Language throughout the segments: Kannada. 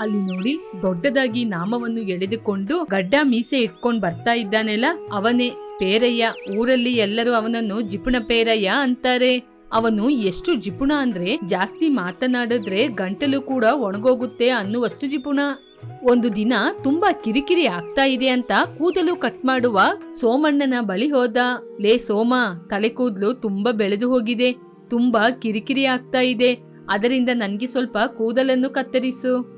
ಅಲ್ಲಿ ನೋಡಿ ದೊಡ್ಡದಾಗಿ ನಾಮವನ್ನು ಎಳೆದುಕೊಂಡು ಗಡ್ಡ ಮೀಸೆ ಇಟ್ಕೊಂಡ್ ಬರ್ತಾ ಇದ್ದಾನೆಲ್ಲ. ಅವನೇ, ಪೇರಯ್ಯ, ಊರಲ್ಲಿ ಎಲ್ಲರೂ ಅವನನ್ನು ಜಿಪುಣ ಪೇರಯ್ಯ ಅಂತಾರೆ. ಅವನು ಎಷ್ಟು ಜಿಪುಣ ಅಂದ್ರೆ ಜಾಸ್ತಿ ಮಾತನಾಡಿದ್ರೆ ಗಂಟಲು ಕೂಡ ಒಣಗೋಗುತ್ತೆ ಅನ್ನುವಷ್ಟು ಜಿಪುಣ. ಒಂದು ದಿನ ತುಂಬಾ ಕಿರಿಕಿರಿ ಆಗ್ತಾ ಇದೆ ಅಂತ ಕೂದಲು ಕಟ್ ಮಾಡುವ ಸೋಮಣ್ಣನ ಬಳಿ ಹೋದ. ಲೇ ಸೋಮ, ತಲೆ ಕೂದಲು ತುಂಬಾ ಬೆಳೆದು ಹೋಗಿದೆ. ತುಂಬಾ ಕಿರಿಕಿರಿ ಆಗ್ತಾ ಇದೆ. ಅದರಿಂದ ನನ್ಗೆ ಸ್ವಲ್ಪ ಕೂದಲನ್ನು ಕತ್ತರಿಸು.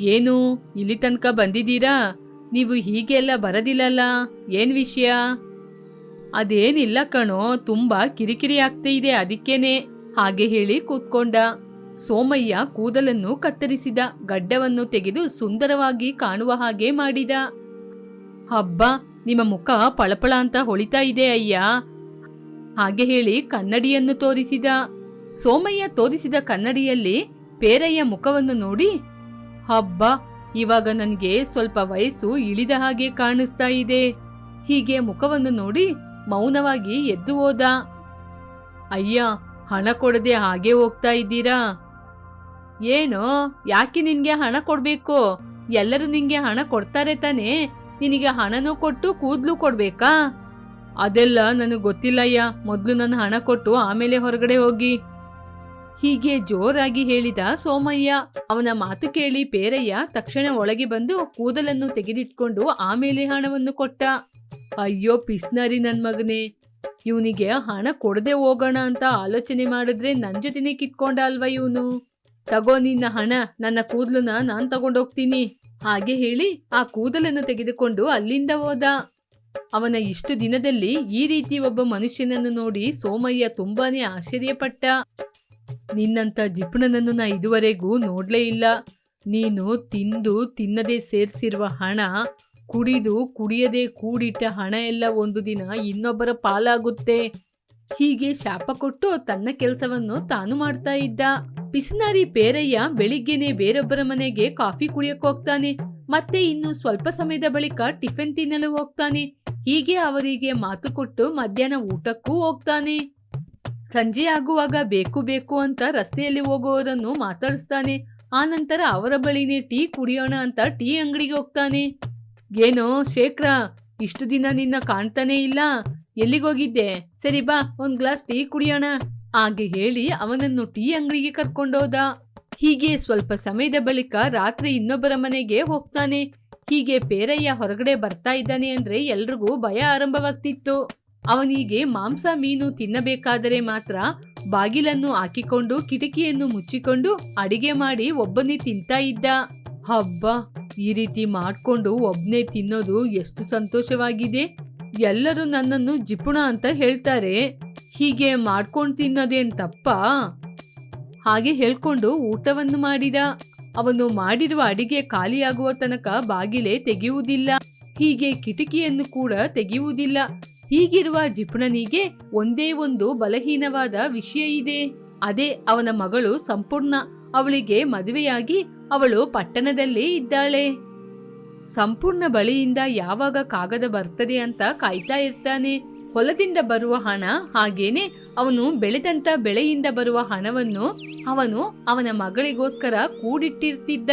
ಏನು, ಇಲ್ಲಿ ತನಕ ಬಂದಿದ್ದೀರಾ? ನೀವು ಹೀಗೆಲ್ಲ ಬರದಿಲ್ಲಲ್ಲ, ಏನ್ ವಿಷಯ? ಅದೇನಿಲ್ಲ ಕಣೋ, ತುಂಬಾ ಕಿರಿಕಿರಿ ಆಗ್ತಾ ಇದೆ ಅದಕ್ಕೇನೆ. ಹಾಗೆ ಹೇಳಿ ಕೂತ್ಕೊಂಡ. ಸೋಮಯ್ಯ ಕೂದಲನ್ನು ಕತ್ತರಿಸಿದ, ಗಡ್ಡವನ್ನು ತೆಗೆದು ಸುಂದರವಾಗಿ ಕಾಣುವ ಹಾಗೆ ಮಾಡಿದ. ಹಬ್ಬ, ನಿಮ್ಮ ಮುಖ ಪಳಪಳ ಅಂತ ಹೊಳಿತಾ ಇದೆ ಅಯ್ಯ. ಹಾಗೆ ಹೇಳಿ ಕನ್ನಡಿಯನ್ನು ತೋರಿಸಿದ. ಸೋಮಯ್ಯ ತೋರಿಸಿದ ಕನ್ನಡಿಯಲ್ಲಿ ಪೇರಯ್ಯ ಮುಖವನ್ನು ನೋಡಿ ಹಬ್ಬ, ಇವಾಗ ನನಗೆ ಸ್ವಲ್ಪ ವಯಸ್ಸು ಇಳಿದ ಹಾಗೆ ಕಾಣಿಸ್ತಾ ಇದೆ. ಹೀಗೆ ಮುಖವನ್ನು ನೋಡಿ ಮೌನವಾಗಿ ಎದ್ದು ಹೋದ. ಅಯ್ಯ, ಹಣ ಕೊಡದೆ ಹಾಗೆ ಹೋಗ್ತಾ ಇದ್ದೀರಾ? ಏನೋ, ಯಾಕೆ ನಿನ್ಗೆ ಹಣ ಕೊಡ್ಬೇಕು? ಎಲ್ಲರೂ ನಿನ್ಗೆ ಹಣ ಕೊಡ್ತಾರೆ ತಾನೇ. ನಿನಗೆ ಹಣನೂ ಕೊಟ್ಟು ಕೂದ್ಲು ಕೊಡ್ಬೇಕಾ? ಅದೆಲ್ಲ ನನಗೆ ಗೊತ್ತಿಲ್ಲಯ್ಯ. ಮೊದಲು ನನ್ನ ಹಣ ಕೊಟ್ಟು ಆಮೇಲೆ ಹೊರಗಡೆ ಹೋಗಿ. ಹೀಗೆ ಜೋರಾಗಿ ಹೇಳಿದ ಸೋಮಯ್ಯ, ಅವನ ಮಾತು ಕೇಳಿ ಪೇರಯ್ಯ ತಕ್ಷಣ ಒಳಗೆ ಬಂದು ಕೂದಲನ್ನು ತೆಗೆದಿಟ್ಕೊಂಡು ಆಮೇಲೆ ಹಣವನ್ನು ಕೊಟ್ಟ. ಅಯ್ಯೋ ಪಿಸ್ನರಿ ನನ್ ಮಗನೇ, ಇವನಿಗೆ ಹಣ ಕೊಡದೆ ಹೋಗೋಣ ಅಂತ ಆಲೋಚನೆ ಮಾಡಿದ್ರೆ ನನ್ ಜೊತೆನೆ ಕಿತ್ಕೊಂಡ ಅಲ್ವಾ ಇವನು? ತಗೋ ನಿನ್ನ ಹಣ, ನನ್ನ ಕೂದಲನ್ನ ನಾನ್ ತಗೊಂಡೋಗ್ತೀನಿ. ಹಾಗೆ ಹೇಳಿ ಆ ಕೂದಲನ್ನು ತೆಗೆದುಕೊಂಡು ಅಲ್ಲಿಂದ ಹೋದ. ಅವನ ಇಷ್ಟು ದಿನದಲ್ಲಿ ಈ ರೀತಿ ಒಬ್ಬ ಮನುಷ್ಯನನ್ನು ನೋಡಿ ಸೋಮಯ್ಯ ತುಂಬಾನೇ ಆಶ್ಚರ್ಯಪಟ್ಟ. ನಿನ್ನಂತ ಜಿಪುಣನನ್ನು ನಾ ಇದುವರೆಗೂ ನೋಡ್ಲೇ ಇಲ್ಲ. ನೀನು ತಿಂದು ತಿನ್ನದೇ ಸೇರಿಸಿರುವ ಹಣ, ಕುಡಿದು ಕುಡಿಯದೆ ಕೂಡಿಟ್ಟ ಹಣ ಎಲ್ಲ ಒಂದು ದಿನ ಇನ್ನೊಬ್ಬರ ಪಾಲಾಗುತ್ತೆ. ಹೀಗೆ ಶಾಪ ಕೊಟ್ಟು ತನ್ನ ಕೆಲಸವನ್ನು ತಾನು ಮಾಡ್ತಾ ಇದ್ದ. ಪಿಸನಾರಿ ಪೇರಯ್ಯ ಬೆಳಿಗ್ಗೆನೆ ಬೇರೊಬ್ಬರ ಮನೆಗೆ ಕಾಫಿ ಕುಡಿಯಕ್ ಹೋಗ್ತಾನೆ. ಮತ್ತೆ ಇನ್ನು ಸ್ವಲ್ಪ ಸಮಯದ ಬಳಿಕ ಟಿಫಿನ್ ತಿನ್ನಲು ಹೋಗ್ತಾನೆ. ಹೀಗೆ ಅವರಿಗೆ ಮಾತು ಕೊಟ್ಟು ಮಧ್ಯಾಹ್ನ ಊಟಕ್ಕೂ ಹೋಗ್ತಾನೆ. ಸಂಜೆ ಆಗುವಾಗ ಬೇಕು ಬೇಕು ಅಂತ ರಸ್ತೆಯಲ್ಲಿ ಹೋಗುವುದನ್ನು ಮಾತಾಡಿಸ್ತಾನೆ. ಆ ನಂತರ ಅವರ ಬಳಿನೇ ಟೀ ಕುಡಿಯೋಣ ಅಂತ ಟೀ ಅಂಗಡಿಗೆ ಹೋಗ್ತಾನೆ. ಏನೋ ಶೇಖರ, ಇಷ್ಟು ದಿನ ನಿನ್ನ ಕಾಣ್ತಾನೇ ಇಲ್ಲ. ಎಲ್ಲಿಗೋಗಿದ್ದೆ ಸರಿ ಬಾ, ಒಂದು ಗ್ಲಾಸ್ ಟೀ ಕುಡಿಯೋಣ. ಹಾಗೆ ಹೇಳಿ ಅವನನ್ನು ಟೀ ಅಂಗಡಿಗೆ ಕರ್ಕೊಂಡೋದ ಹೀಗೆ ಸ್ವಲ್ಪ ಸಮಯದ ಬಳಿಕ ರಾತ್ರಿ ಇನ್ನೊಬ್ಬರ ಮನೆಗೆ ಹೋಗ್ತಾನೆ. ಹೀಗೆ ಪೇರಯ್ಯ ಹೊರಗಡೆ ಬರ್ತಾ ಇದ್ದಾನೆ ಅಂದ್ರೆ ಎಲ್ರಿಗೂ ಭಯ ಆರಂಭವಾಗ್ತಿತ್ತು. ಅವನಿಗೆ ಮಾಂಸ ಮೀನು ತಿನ್ನಬೇಕಾದರೆ ಮಾತ್ರ ಬಾಗಿಲನ್ನು ಹಾಕಿಕೊಂಡು ಕಿಟಕಿಯನ್ನು ಮುಚ್ಚಿಕೊಂಡು ಅಡಿಗೆ ಮಾಡಿ ಒಬ್ಬನೇ ತಿಂತಾ ಇದ್ದ. ಹಬ್ಬ, ಈ ರೀತಿ ಮಾಡಿಕೊಂಡು ಒಬ್ಬನೇ ತಿನ್ನೋದು ಎಷ್ಟು ಸಂತೋಷವಾಗಿದೆ. ಎಲ್ಲರೂ ನನ್ನನ್ನು ಜಿಪುಣ ಅಂತ ಹೇಳ್ತಾರೆ. ಹೀಗೆ ಮಾಡ್ಕೊಂಡು ತಿನ್ನೋದೇನ್ ತಪ್ಪ? ಹಾಗೆ ಹೇಳ್ಕೊಂಡು ಊಟವನ್ನು ಮಾಡಿದ. ಅವನು ಮಾಡಿರುವ ಅಡಿಗೆ ಖಾಲಿಯಾಗುವ ತನಕ ಬಾಗಿಲೆ ತೆಗೆಯುವುದಿಲ್ಲ. ಹೀಗೆ ಕಿಟಕಿಯನ್ನು ಕೂಡ ತೆಗೆಯುವುದಿಲ್ಲ. ಹೀಗಿರುವ ಜಿಪುಣನಿಗೆ ಒಂದೇ ಒಂದು ಬಲಹೀನವಾದ ವಿಷಯ ಇದೆ. ಅದೇ ಅವನ ಮಗಳು ಸಂಪೂರ್ಣ ಅವಳಿಗೆ ಮದುವೆಯಾಗಿ ಅವಳು ಪಟ್ಟಣದಲ್ಲೇ ಇದ್ದಾಳೆ. ಸಂಪೂರ್ಣ ಬಳಿಯಿಂದ ಯಾವಾಗ ಕಾಗದ ಬರ್ತದೆ ಅಂತ ಕಾಯ್ತಾ ಇರ್ತಾನೆ. ಹೊಲದಿಂದ ಬರುವ ಹಣ ಹಾಗೇನೆ ಅವನು ಬೆಳೆದಂತ ಬೆಳೆಯಿಂದ ಬರುವ ಹಣವನ್ನು ಅವನು ಅವನ ಮಗಳಿಗೋಸ್ಕರ ಕೂಡಿಟ್ಟಿರ್ತಿದ್ದ.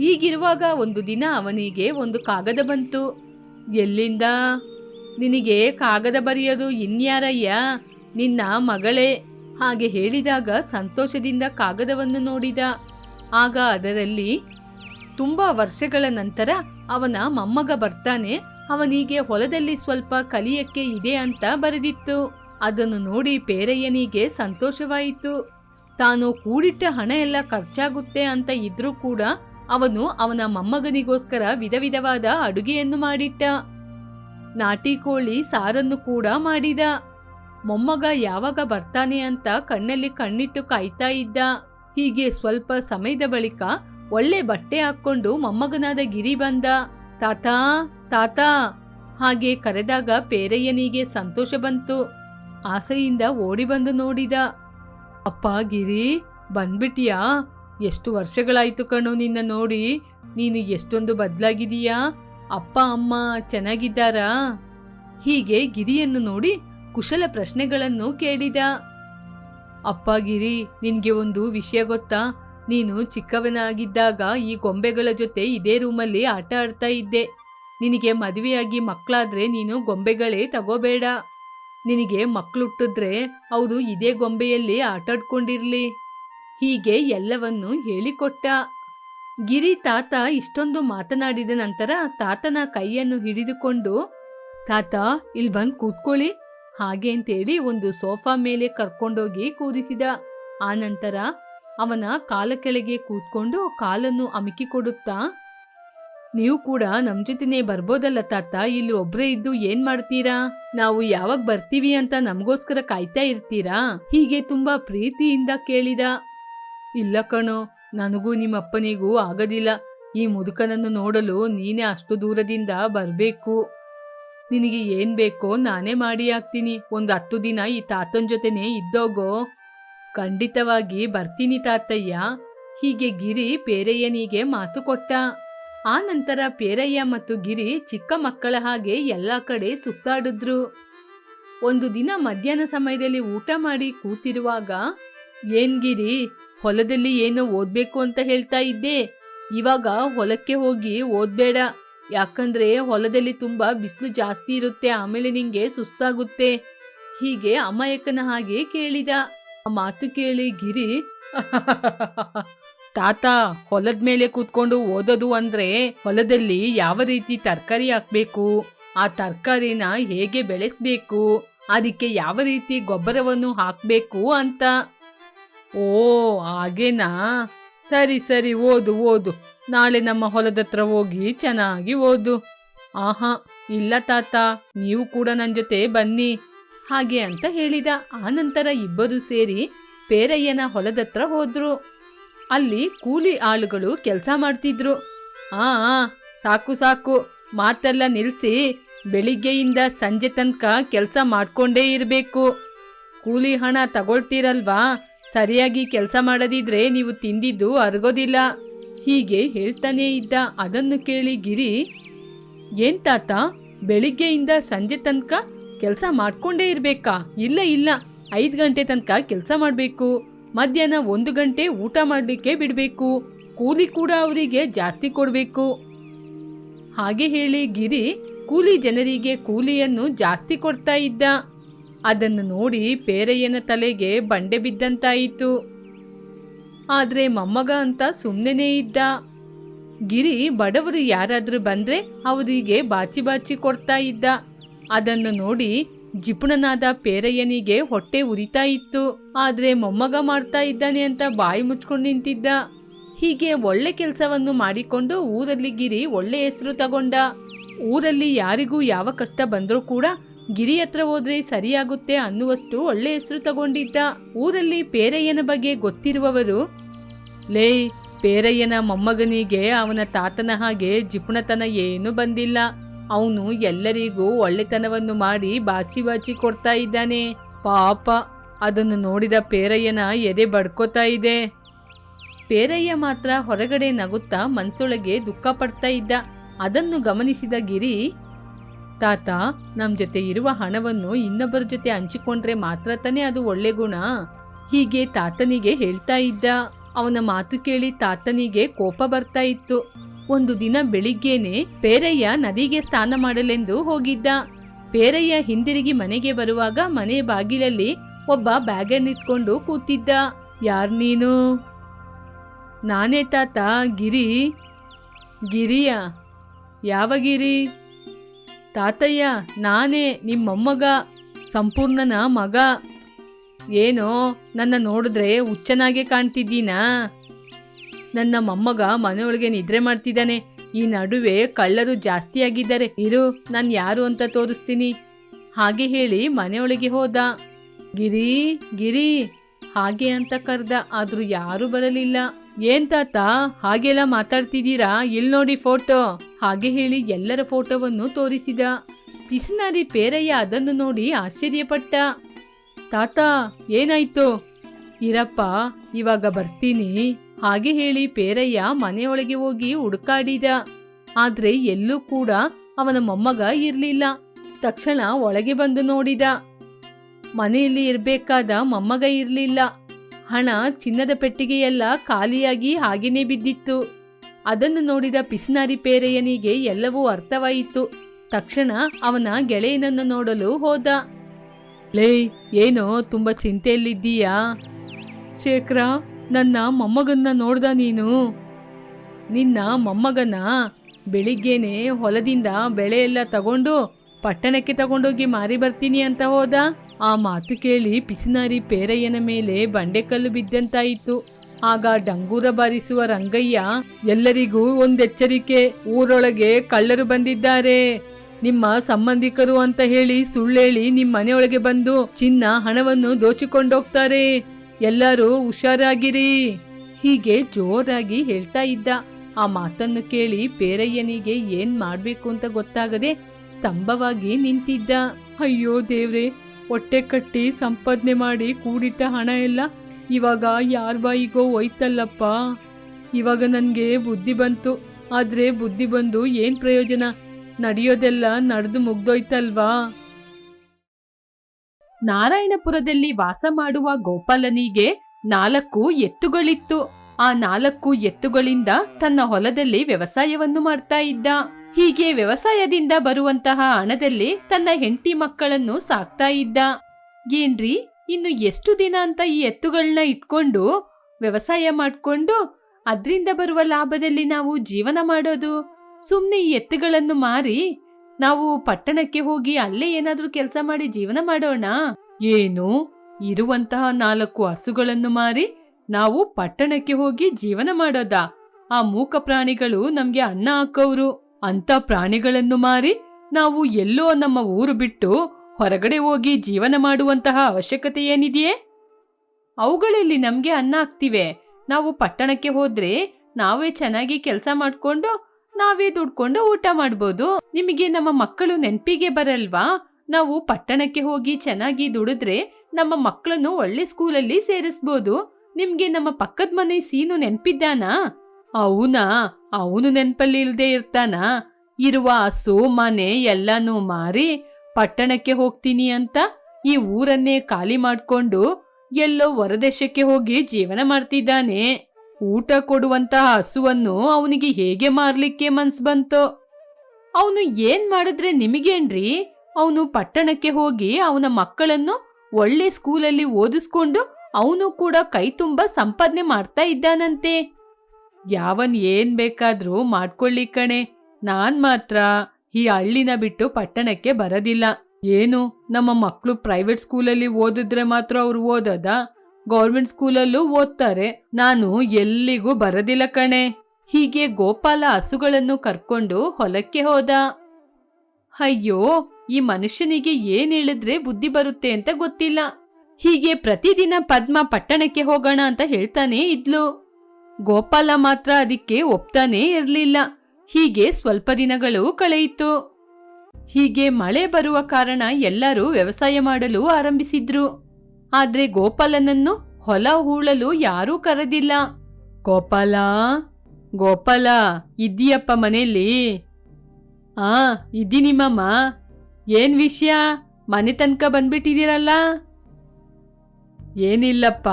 ಈಗಿರುವಾಗ ಒಂದು ದಿನ ಅವನಿಗೆ ಒಂದು ಕಾಗದ ಬಂತು. ಎಲ್ಲಿಂದ? ನಿನಗೆ ಕಾಗದ ಬರೆಯೋದು ಇನ್ಯಾರಯ್ಯ? ನಿನ್ನ ಮಗಳೇ? ಹಾಗೆ ಹೇಳಿದಾಗ ಸಂತೋಷದಿಂದ ಕಾಗದವನ್ನು ನೋಡಿದ. ಆಗ ಅದರಲ್ಲಿ ತುಂಬ ವರ್ಷಗಳ ನಂತರ ಅವನ ಮೊಮ್ಮಗ ಬರ್ತಾನೆ, ಅವನಿಗೆ ಹೊಲದಲ್ಲಿ ಸ್ವಲ್ಪ ಕಲಿಯಕ್ಕೆ ಇದೆ ಅಂತ ಬರೆದಿತ್ತು. ಅದನ್ನು ನೋಡಿ ಪೇರಯ್ಯನಿಗೆ ಸಂತೋಷವಾಯಿತು. ತಾನು ಕೂಡಿಟ್ಟ ಹಣ ಎಲ್ಲ ಖರ್ಚಾಗುತ್ತೆ ಅಂತ ಇದ್ರೂ ಕೂಡ ಅವನು ಅವನ ಮೊಮ್ಮಗನಿಗೋಸ್ಕರ ವಿಧ ವಿಧವಾದ ಅಡುಗೆಯನ್ನು ಮಾಡಿಟ್ಟ. ನಾಟಿ ಕೋಳಿ ಸಾರನ್ನು ಕೂಡ ಮಾಡಿದ. ಮೊಮ್ಮಗ ಯಾವಾಗ ಬರ್ತಾನೆ ಅಂತ ಕಣ್ಣಲ್ಲಿ ಕಣ್ಣಿಟ್ಟು ಕಾಯ್ತಾ ಇದ್ದ. ಹೀಗೆ ಸ್ವಲ್ಪ ಸಮಯದ ಬಳಿಕ ಒಳ್ಳೆ ಬಟ್ಟೆ ಹಾಕೊಂಡು ಮೊಮ್ಮಗನಾದ ಗಿರಿ ಬಂದ. ತಾತ ತಾತ, ಹಾಗೆ ಕರೆದಾಗ ಪೇರಯ್ಯನಿಗೆ ಸಂತೋಷ ಬಂತು. ಆಸೆಯಿಂದ ಓಡಿ ಬಂದು ನೋಡಿದ. ಅಪ್ಪ ಗಿರಿ ಬಂದ್ಬಿಟ್ಟಿಯಾ ಎಷ್ಟು ವರ್ಷಗಳಾಯ್ತು ಕಣು ನಿನ್ನ ನೋಡಿ. ನೀನು ಎಷ್ಟೊಂದು ಬದಲಾಗಿದೀಯಾ ಅಪ್ಪ, ಅಮ್ಮ ಚೆನ್ನಾಗಿದ್ದಾರಾ? ಹೀಗೆ ಗಿರಿಯನ್ನು ನೋಡಿ ಕುಶಲ ಪ್ರಶ್ನೆಗಳನ್ನು ಕೇಳಿದ. ಅಪ್ಪ ಗಿರಿ ನಿನಗೆ ಒಂದು ವಿಷಯ ಗೊತ್ತಾ? ನೀನು ಚಿಕ್ಕವನಾಗಿದ್ದಾಗ ಈ ಗೊಂಬೆಗಳ ಜೊತೆ ಇದೇ ರೂಮಲ್ಲಿ ಆಟ ಆಡ್ತಾ ಇದ್ದೆ. ನಿನಗೆ ಮದುವೆಯಾಗಿ ಮಕ್ಕಳಾದ್ರೆ ನೀನು ಗೊಂಬೆಗಳೇ ತಗೋಬೇಡ. ನಿನಗೆ ಮಕ್ಕಳುಟ್ಟಿದ್ರೆ ಅವರು ಇದೇ ಗೊಂಬೆಯಲ್ಲಿ ಆಟಾಡ್ಕೊಂಡಿರಲಿ. ಹೀಗೆ ಎಲ್ಲವನ್ನೂ ಹೇಳಿಕೊಟ್ಟ. ಗಿರಿ ತಾತ ಇಷ್ಟೊಂದು ಮಾತನಾಡಿದ ನಂತರ ತಾತನ ಕೈಯನ್ನು ಹಿಡಿದುಕೊಂಡು, ತಾತ ಇಲ್ಲಿ ಬಂದು ಕೂತ್ಕೊಳ್ಳಿ. ಹಾಗೆ ಅಂತೇಳಿ ಒಂದು ಸೋಫಾ ಮೇಲೆ ಕರ್ಕೊಂಡೋಗಿ ಕೂರಿಸಿದ. ಆನಂತರ ಅವನ ಕಾಲ ಕೆಳಗೆ ಕೂತ್ಕೊಂಡು ಕಾಲನ್ನು ಅಮಿಕಿ ಕೊಡುತ್ತಾ ನೀವು ಕೂಡ ನಮ್ಮ ಜೊತೆನೇ ಬರ್ಬೋದಲ್ಲ ತಾತ, ಇಲ್ಲಿ ಒಬ್ರೇ ಇದ್ದು ಏನ್ ಮಾಡ್ತೀರಾ? ನಾವು ಯಾವಾಗ ಬರ್ತೀವಿ ಅಂತ ನಮಗೋಸ್ಕರ ಕಾಯ್ತಾ ಇರ್ತೀರಾ? ಹೀಗೆ ತುಂಬಾ ಪ್ರೀತಿಯಿಂದ ಕೇಳಿದ. ಇಲ್ಲ ಕಣೋ ನನಗೂ ನಿಮ್ಮಪ್ಪನಿಗೂ ಆಗೋದಿಲ್ಲ. ಈ ಮುದುಕನನ್ನು ನೋಡಲು ನೀನೇ ಅಷ್ಟು ದೂರದಿಂದ ಬರಬೇಕು. ನಿನಗೆ ಏನ್ ಬೇಕೋ ನಾನೇ ಮಾಡಿ ಹಾಕ್ತೀನಿ. ಒಂದು ಹತ್ತು ದಿನ ಈ ತಾತನ ಜೊತೆನೇ ಇದ್ದೋಗೋ. ಖಂಡಿತವಾಗಿ ಬರ್ತೀನಿ ತಾತಯ್ಯ. ಹೀಗೆ ಗಿರಿ ಪೇರಯ್ಯನಿಗೆ ಮಾತು ಕೊಟ್ಟ. ಆ ನಂತರ ಪೇರಯ್ಯ ಮತ್ತು ಗಿರಿ ಚಿಕ್ಕ ಮಕ್ಕಳ ಹಾಗೆ ಎಲ್ಲ ಕಡೆ ಸುತ್ತಾಡಿದ್ರು. ಒಂದು ದಿನ ಮಧ್ಯಾಹ್ನ ಸಮಯದಲ್ಲಿ ಊಟ ಮಾಡಿ ಕೂತಿರುವಾಗ, ಏನ್ ಗಿರಿ? ಹೊಲದಲ್ಲಿ ಏನು ಓದ್ಬೇಕು ಅಂತ ಹೇಳ್ತಾ ಇದ್ದೆ. ಇವಾಗ ಹೊಲಕ್ಕೆ ಹೋಗಿ ಓದ್ಬೇಡ. ಯಾಕಂದ್ರೆ ಹೊಲದಲ್ಲಿ ತುಂಬಾ ಬಿಸಿಲು ಜಾಸ್ತಿ ಇರುತ್ತೆ, ಆಮೇಲೆ ನಿಂಗೆ ಸುಸ್ತಾಗುತ್ತೆ. ಹೀಗೆ ಅಮಾಯಕನ ಹಾಗೆ ಕೇಳಿದ. ಆ ಮಾತು ಕೇಳಿ ಗಿರಿ, ತಾತ ಹೊಲದ ಮೇಲೆ ಕೂತ್ಕೊಂಡು ಓದೋದು ಅಂದ್ರೆ ಹೊಲದಲ್ಲಿ ಯಾವ ರೀತಿ ತರಕಾರಿ ಹಾಕ್ಬೇಕು, ಆ ತರಕಾರಿನ ಹೇಗೆ ಬೆಳೆಸ್ಬೇಕು, ಅದಕ್ಕೆ ಯಾವ ರೀತಿ ಗೊಬ್ಬರವನ್ನು ಹಾಕ್ಬೇಕು ಅಂತ. ಓ ಹಾಗೇನಾ? ಸರಿ ಸರಿ ಓದು ಓದು. ನಾಳೆ ನಮ್ಮ ಹೊಲದತ್ರ ಹೋಗಿ ಚೆನ್ನಾಗಿ ಓದು. ಆಹಾ ಇಲ್ಲ ತಾತ ನೀವು ಕೂಡ ನನ್ನ ಜೊತೆ ಬನ್ನಿ. ಹಾಗೆ ಅಂತ ಹೇಳಿದ. ಆನಂತರ ಇಬ್ಬರು ಸೇರಿ ಪೇರಯ್ಯನ ಹೊಲದತ್ರ ಹೋದ್ರು. ಅಲ್ಲಿ ಕೂಲಿ ಆಳುಗಳು ಕೆಲಸ ಮಾಡ್ತಿದ್ರು. ಆ ಆ, ಸಾಕು ಸಾಕು ಮಾತೆಲ್ಲ ನಿಲ್ಲಿಸಿ ಬೆಳಿಗ್ಗೆಯಿಂದ ಸಂಜೆ ತನಕ ಕೆಲಸ ಮಾಡ್ಕೊಂಡೇ ಇರಬೇಕು. ಕೂಲಿ ಹಣ ತಗೊಳ್ತೀರಲ್ವಾ? ಸರಿಯಾಗಿ ಕೆಲಸ ಮಾಡದಿದ್ರೆ ನೀವು ತಿಂದಿದ್ದು ಅರಗೋದಿಲ್ಲ. ಹೀಗೆ ಹೇಳ್ತಾನೇ ಇದ್ದ. ಅದನ್ನು ಕೇಳಿ ಗಿರಿ, ಏನ್ ತಾತ, ಬೆಳಿಗ್ಗೆಯಿಂದ ಸಂಜೆ ತನಕ ಕೆಲಸ ಮಾಡ್ಕೊಂಡೇ ಇರಬೇಕಾ? ಇಲ್ಲ ಇಲ್ಲ. ಐದು ಗಂಟೆ ತನಕ ಕೆಲಸ ಮಾಡಬೇಕು. ಮಧ್ಯಾಹ್ನ ಒಂದು ಗಂಟೆ ಊಟ ಮಾಡಲಿಕ್ಕೆ ಬಿಡಬೇಕು. ಕೂಲಿ ಕೂಡ ಅವರಿಗೆ ಜಾಸ್ತಿ ಕೊಡಬೇಕು. ಹಾಗೆ ಹೇಳಿ ಗಿರಿ ಕೂಲಿ ಜನರಿಗೆ ಕೂಲಿಯನ್ನು ಜಾಸ್ತಿ ಕೊಡ್ತಾ ಇದ್ದ. ಅದನ್ನು ನೋಡಿ ಪೇರಯ್ಯನ ತಲೆಗೆ ಬಂಡೆ ಬಿದ್ದಂತಾಯಿತು. ಆದರೆ ಮೊಮ್ಮಗ ಅಂತ ಸುಮ್ಮನೆ ಇದ್ದ. ಗಿರಿ, ಬಡವರು ಯಾರಾದರೂ ಬಂದ್ರೆ ಅವರಿಗೆ ಬಾಚಿ ಬಾಚಿ ಕೊಡ್ತಾ ಇದ್ದ. ಅದನ್ನು ನೋಡಿ ಜಿಪುಣನಾದ ಪೇರಯ್ಯನಿಗೆ ಹೊಟ್ಟೆ ಉರಿತಾ ಇತ್ತು ಆದರೆ ಮೊಮ್ಮಗ ಮಾಡ್ತಾ ಇದ್ದಾನೆ ಅಂತ ಬಾಯಿ ಮುಚ್ಕೊಂಡು ನಿಂತಿದ್ದ. ಹೀಗೆ ಒಳ್ಳೆ ಕೆಲಸವನ್ನು ಮಾಡಿಕೊಂಡು ಊರಲ್ಲಿ ಗಿರಿ ಒಳ್ಳೆ ಹೆಸರು ತಗೊಂಡ. ಊರಲ್ಲಿ ಯಾರಿಗೂ ಯಾವ ಕಷ್ಟ ಬಂದರೂ ಕೂಡ ಗಿರಿ ಹತ್ರ ಹೋದ್ರೆ ಸರಿಯಾಗುತ್ತೆ ಅನ್ನುವಷ್ಟು ಒಳ್ಳೆ ಹೆಸರು ತಗೊಂಡಿದ್ದ ಊರಲ್ಲಿ ಪೇರಯ್ಯನ ಬಗ್ಗೆ ಗೊತ್ತಿರುವವರು, ಲೇ, ಪೇರಯ್ಯನ ಮೊಮ್ಮಗನಿಗೆ ಅವನ ತಾತನ ಹಾಗೆ ಜಿಪುಣತನ ಏನೂ ಬಂದಿಲ್ಲ. ಅವನು ಎಲ್ಲರಿಗೂ ಒಳ್ಳೆತನವನ್ನು ಮಾಡಿ ಬಾಚಿ ಬಾಚಿ ಕೊಡ್ತಾ ಇದ್ದಾನೆ. ಪಾಪ, ಅದನ್ನು ನೋಡಿದ ಪೇರಯ್ಯನ ಎದೆ ಬಡ್ಕೋತಾ ಇದೆ. ಪೇರಯ್ಯ ಮಾತ್ರ ಹೊರಗಡೆ ನಗುತ್ತಾ ಮನ್ಸೊಳಗೆ ದುಃಖ ಪಡ್ತಾ ಇದ್ದ. ಅದನ್ನು ಗಮನಿಸಿದ ಗಿರಿ ತಾತ, ನಮ್ ಜೊತೆ ಇರುವ ಹಣವನ್ನು ಇನ್ನೊಬ್ಬರ ಜೊತೆ ಹಂಚಿಕೊಂಡ್ರೆ ಮಾತ್ರ ತಾನೇ ಅದು ಒಳ್ಳೆ ಗುಣ? ಹೀಗೆ ತಾತನಿಗೆ ಹೇಳ್ತಾ ಇದ್ದ. ಅವನ ಮಾತು ಕೇಳಿ ತಾತನಿಗೆ ಕೋಪ ಬರ್ತಾ ಇತ್ತು. ಒಂದು ದಿನ ಬೆಳಿಗ್ಗೆನೆ ಪೇರಯ್ಯ ನದಿಗೆ ಸ್ನಾನ ಮಾಡಲೆಂದು ಹೋಗಿದ್ದ. ಪೇರಯ್ಯ ಹಿಂದಿರುಗಿ ಮನೆಗೆ ಬರುವಾಗ ಮನೆ ಬಾಗಿಲಲ್ಲಿ ಒಬ್ಬ ಬ್ಯಾಗನ್ನಿಟ್ಕೊಂಡು ಕೂತಿದ್ದ. ಯಾರ್ ನೀನು? ನಾನೇ ತಾತ, ಗಿರಿ. ಗಿರಿಯ? ಯಾವ ಗಿರಿ? ತಾತಯ್ಯ, ನಾನೇ ನಿಮ್ಮಮ್ಮಗ ಸಂಪೂರ್ಣನ ಮಗ. ಏನೋ, ನನ್ನ ನೋಡಿದ್ರೆ ಹುಚ್ಚನಾಗೆ ಕಾಣ್ತಿದ್ದೀನಾ? ನನ್ನ ಮೊಮ್ಮಗ ಮನೆಯೊಳಗೆ ನಿದ್ರೆ ಮಾಡ್ತಿದ್ದಾನೆ. ಈ ನಡುವೆ ಕಳ್ಳರು ಜಾಸ್ತಿ ಆಗಿದ್ದಾರೆ ಇರು, ನಾನು ಯಾರು ಅಂತ ತೋರಿಸ್ತೀನಿ. ಹಾಗೆ ಹೇಳಿ ಮನೆಯೊಳಗೆ ಹೋದ. ಗಿರಿ ಗಿರಿ, ಹಾಗೆ ಅಂತ ಕರೆದ. ಆದರೂ ಯಾರೂ ಬರಲಿಲ್ಲ. ಏನ್ ತಾತ, ಹಾಗೆಲ್ಲ ಮಾತಾಡ್ತಿದ್ದೀರಾ? ಇಲ್ಲಿ ನೋಡಿ ಫೋಟೋ. ಹಾಗೆ ಹೇಳಿ ಎಲ್ಲರ ಫೋಟೋವನ್ನು ತೋರಿಸಿದ. ಪಿಸಿನಾರಿ ಪೇರಯ್ಯ ಅದನ್ನು ನೋಡಿ ಆಶ್ಚರ್ಯಪಟ್ಟ. ತಾತ, ಏನಾಯ್ತು? ಇರಪ್ಪ, ಇವಾಗ ಬರ್ತೀನಿ. ಹಾಗೆ ಹೇಳಿ ಪೇರಯ್ಯ ಮನೆಯೊಳಗೆ ಹೋಗಿ ಹುಡುಕಾಡಿದ. ಆದ್ರೆ ಎಲ್ಲೂ ಕೂಡ ಅವನ ಮೊಮ್ಮಗ ಇರಲಿಲ್ಲ. ತಕ್ಷಣ ಒಳಗೆ ಬಂದು ನೋಡಿದ. ಮನೆಯಲ್ಲಿ ಇರಬೇಕಾದ ಮೊಮ್ಮಗ ಇರಲಿಲ್ಲ. ಹಣ ಚಿನ್ನದ ಪೆಟ್ಟಿಗೆಯೆಲ್ಲ ಖಾಲಿಯಾಗಿ ಹಾಗೇನೇ ಬಿದ್ದಿತ್ತು. ಅದನ್ನು ನೋಡಿದ ಪಿಸಿನಾರಿ ಪೇರೆಯನಿಗೆ ಎಲ್ಲವೂ ಅರ್ಥವಾಯಿತು. ತಕ್ಷಣ ಅವನ ಗೆಳೆಯನನ್ನು ನೋಡಲು ಹೋದ. ಲೇ, ಏನೋ ತುಂಬ ಚಿಂತೆಯಲ್ಲಿದ್ದೀಯಾ? ಶೇಖರ, ನನ್ನ ಮೊಮ್ಮಗನ್ನ ನೋಡ್ದ ನೀನು? ನಿನ್ನ ಮೊಮ್ಮಗನ ಬೆಳಿಗ್ಗೆನೆ ಹೊಲದಿಂದ ಬೆಳೆ ಎಲ್ಲ ತಗೊಂಡು ಪಟ್ಟಣಕ್ಕೆ ತಗೊಂಡೋಗಿ ಮಾರಿ ಬರ್ತೀನಿ ಅಂತ ಹೋದ. ಆ ಮಾತು ಕೇಳಿ ಪಿಸಿನಾರಿ ಪೇರಯ್ಯನ ಮೇಲೆ ಬಂಡೆಕಲ್ಲು ಬಿದ್ದಂತಾಯಿತು. ಆಗ ಡಂಗೂರ ಬಾರಿಸುವ ರಂಗಯ್ಯ, ಎಲ್ಲರಿಗೂ ಒಂದೆಚ್ಚರಿಕೆ, ಊರೊಳಗೆ ಕಳ್ಳರು ಬಂದಿದ್ದಾರೆ. ನಿಮ್ಮ ಸಂಬಂಧಿಕರು ಅಂತ ಹೇಳಿ ಸುಳ್ಳೇಳಿ ನಿಮ್ಮ ಮನೆಯೊಳಗೆ ಬಂದು ಚಿನ್ನ, ಹಣವನ್ನು ದೋಚಿಕೊಂಡೋಗ್ತಾರೆ. ಎಲ್ಲರೂ ಹುಷಾರಾಗಿರಿ. ಹೀಗೆ ಜೋರಾಗಿ ಹೇಳ್ತಾ ಇದ್ದ. ಆ ಮಾತನ್ನು ಕೇಳಿ ಪೇರಯ್ಯನಿಗೆ ಏನ್ ಮಾಡ್ಬೇಕು ಅಂತ ಗೊತ್ತಾಗದೆ ಸ್ತಂಭವಾಗಿ ನಿಂತಿದ್ದ. ಅಯ್ಯೋ ದೇವ್ರೆ, ಹೊಟ್ಟೆ ಕಟ್ಟಿ ಸಂಪಾದನೆ ಮಾಡಿ ಕೂಡಿಟ್ಟ ಹಣ ಎಲ್ಲ ಇವಾಗ ಯಾರ ಬಾಯಿಗೋ ಹೋಯ್ತಲ್ಲಪ್ಪ. ಇವಾಗ ನನಗೆ ಬುದ್ಧಿ ಬಂತು. ಆದ್ರೆ ಬುದ್ಧಿ ಬಂದು ಏನು ಪ್ರಯೋಜನ? ನಡೆಯೋದೆಲ್ಲ ನಡೆದು ಮುಗ್ದೋಯ್ತಲ್ವಾ? ನಾರಾಯಣಪುರದಲ್ಲಿ ವಾಸ ಮಾಡುವ ಗೋಪಾಲನಿಗೆ ನಾಲ್ಕು ಎತ್ತುಗಳಿತ್ತು. ಆ ನಾಲ್ಕು ಎತ್ತುಗಳಿಂದ ತನ್ನ ಹೊಲದಲ್ಲಿ ವ್ಯವಸಾಯವನ್ನು ಮಾಡ್ತಾ ಇದ್ದ. ಹೀಗೆ ವ್ಯವಸಾಯದಿಂದ ಬರುವಂತಹ ಹಣದಲ್ಲಿ ತನ್ನ ಹೆಂಡತಿ ಮಕ್ಕಳನ್ನು ಸಾಕ್ತಾ ಇದ್ದ. ಏನ್ರಿ? ಇನ್ನು ಎಷ್ಟು ದಿನ ಅಂತ ಈ ಎತ್ತುಗಳನ್ನ ಇಟ್ಕೊಂಡು ವ್ಯವಸಾಯ ಮಾಡ್ಕೊಂಡು ಅದರಿಂದ ಬರುವ ಲಾಭದಲ್ಲಿ ನಾವು ಜೀವನ ಮಾಡೋದು? ಸುಮ್ಮನೆ ಈ ಎತ್ತುಗಳನ್ನು ಮಾರಿ ನಾವು ಪಟ್ಟಣಕ್ಕೆ ಹೋಗಿ ಅಲ್ಲೇ ಏನಾದ್ರೂ ಕೆಲಸ ಮಾಡಿ ಜೀವನ ಮಾಡೋಣ? ಏನು? ಇರುವಂತಹ ನಾಲ್ಕು ಹಸುಗಳನ್ನು ಮಾರಿ ನಾವು ಪಟ್ಟಣಕ್ಕೆ ಹೋಗಿ ಜೀವನ ಮಾಡೋದಾ? ಆ ಮೂಕ ಪ್ರಾಣಿಗಳು ನಮ್ಗೆ ಅನ್ನ ಹಾಕೋರು ಅಂತ ಪ್ರಾಣಿಗಳನ್ನು ಮಾರಿ ನಾವು ಎಲ್ಲೋ ನಮ್ಮ ಊರು ಬಿಟ್ಟು ಹೊರಗಡೆ ಹೋಗಿ ಜೀವನ ಮಾಡುವಂತಹ ಅವಶ್ಯಕತೆ ಏನಿದೆಯೇ? ಅವುಗಳಲ್ಲಿ ನಮ್ಗೆ ಅನ್ನ ಆಗ್ತಿವೆ. ನಾವು ಪಟ್ಟಣಕ್ಕೆ ಹೋದ್ರೆ ನಾವೇ ಚೆನ್ನಾಗಿ ಕೆಲಸ ಮಾಡ್ಕೊಂಡು ನಾವೇ ದುಡ್ಕೊಂಡು ಊಟ ಮಾಡ್ಬೋದು. ನಿಮಗೆ ನಮ್ಮ ಮಕ್ಕಳು ನೆನಪಿಗೆ ಬರಲ್ವಾ? ನಾವು ಪಟ್ಟಣಕ್ಕೆ ಹೋಗಿ ಚೆನ್ನಾಗಿ ದುಡಿದ್ರೆ ನಮ್ಮ ಮಕ್ಕಳನ್ನು ಒಳ್ಳೆ ಸ್ಕೂಲಲ್ಲಿ ಸೇರಿಸ್ಬೋದು. ನಿಮ್ಗೆ ನಮ್ಮ ಪಕ್ಕದ ಮನೆ ಸೀನು ನೆನ್ಪಿದ್ದಾನಾ? ಅವನಾ? ಅವನು ನೆನಪಲ್ಲಿ ಇಲ್ದೇ ಇರ್ತಾನ? ಇರುವ ಹಸು, ಮನೆ ಎಲ್ಲಾನು ಮಾರಿ ಪಟ್ಟಣಕ್ಕೆ ಹೋಗ್ತೀನಿ ಅಂತ ಈ ಊರನ್ನೇ ಖಾಲಿ ಮಾಡ್ಕೊಂಡು ಎಲ್ಲೋ ಹೊರದೇಶಕ್ಕೆ ಹೋಗಿ ಜೀವನ ಮಾಡ್ತಿದ್ದಾನೆ. ಊಟ ಕೊಡುವಂತಹ ಹಸುವನ್ನು ಅವನಿಗೆ ಹೇಗೆ ಮಾರಲಿಕ್ಕೆ ಮನ್ಸು ಬಂತೋ? ಅವನು ಏನ್ ಮಾಡಿದ್ರೆ ನಿಮಗೇನ್ರಿ? ಅವನು ಪಟ್ಟಣಕ್ಕೆ ಹೋಗಿ ಅವನ ಮಕ್ಕಳನ್ನು ಒಳ್ಳೆ ಸ್ಕೂಲಲ್ಲಿ ಓದಿಸ್ಕೊಂಡು ಅವನು ಕೂಡ ಕೈ ತುಂಬ ಸಂಪಾದನೆ ಮಾಡ್ತಾ ಇದ್ದಾನಂತೆ. ಯಾವನ್ ಏನ್ ಬೇಕಾದ್ರೂ ಮಾಡ್ಕೊಳ್ಳಿ ಕಣೆ, ನಾನ್ ಮಾತ್ರ. ಈ ಹಳ್ಳಿನ ಬಿಟ್ಟು ಪಟ್ಟಣಕ್ಕೆ ಬರೋದಿಲ್ಲ. ಏನು? ನಮ್ಮ ಮಕ್ಕಳು ಪ್ರೈವೇಟ್ ಸ್ಕೂಲಲ್ಲಿ ಓದಿದ್ರೆ ಮಾತ್ರ ಅವ್ರು ಓದೋದ? ಗೌರ್ಮೆಂಟ್ ಸ್ಕೂಲಲ್ಲೂ ಓದ್ತಾರೆ. ನಾನು ಎಲ್ಲಿಗೂ ಬರದಿಲ್ಲ ಕಣೆ. ಹೀಗೆ ಗೋಪಾಲ ಹಸುಗಳನ್ನು ಕರ್ಕೊಂಡು ಹೊಲಕ್ಕೆ ಹೋದ. ಅಯ್ಯೋ, ಈ ಮನುಷ್ಯನಿಗೆ ಏನ್ ಹೇಳಿದ್ರೆ ಬುದ್ಧಿ ಬರುತ್ತೆ ಅಂತ ಗೊತ್ತಿಲ್ಲ. ಹೀಗೆ ಪ್ರತಿದಿನ ಪದ್ಮ ಪಟ್ಟಣಕ್ಕೆ ಹೋಗೋಣ ಅಂತ ಹೇಳ್ತಾನೆ ಇದ್ಲು. ಗೋಪಾಲ ಮಾತ್ರ ಅದಕ್ಕೆ ಒಪ್ತಾನೇ ಇರಲಿಲ್ಲ. ಹೀಗೆ ಸ್ವಲ್ಪ ದಿನಗಳು ಕಳೆಯಿತು. ಹೀಗೆ ಮಳೆ ಬರುವ ಕಾರಣ ಎಲ್ಲರೂ ವ್ಯವಸಾಯ ಮಾಡಲು ಆರಂಭಿಸಿದ್ರು. ಆದ್ರೆ ಗೋಪಾಲನನ್ನು ಹೊಲ ಹೂಳಲು ಯಾರೂ ಕರೆದಿಲ್ಲ. ಗೋಪಾಲ ಗೋಪಾಲ, ಇದ್ದೀಯಪ್ಪ ಮನೆಯಲ್ಲಿ? ಆ, ಇದ್ದೀನಿ ಮಾಮ. ಏನ್ ವಿಷಯ? ಮನೆ ತನಕ ಬಂದ್ಬಿಟ್ಟಿದ್ದೀರಲ್ಲ? ಏನಿಲ್ಲಪ್ಪ,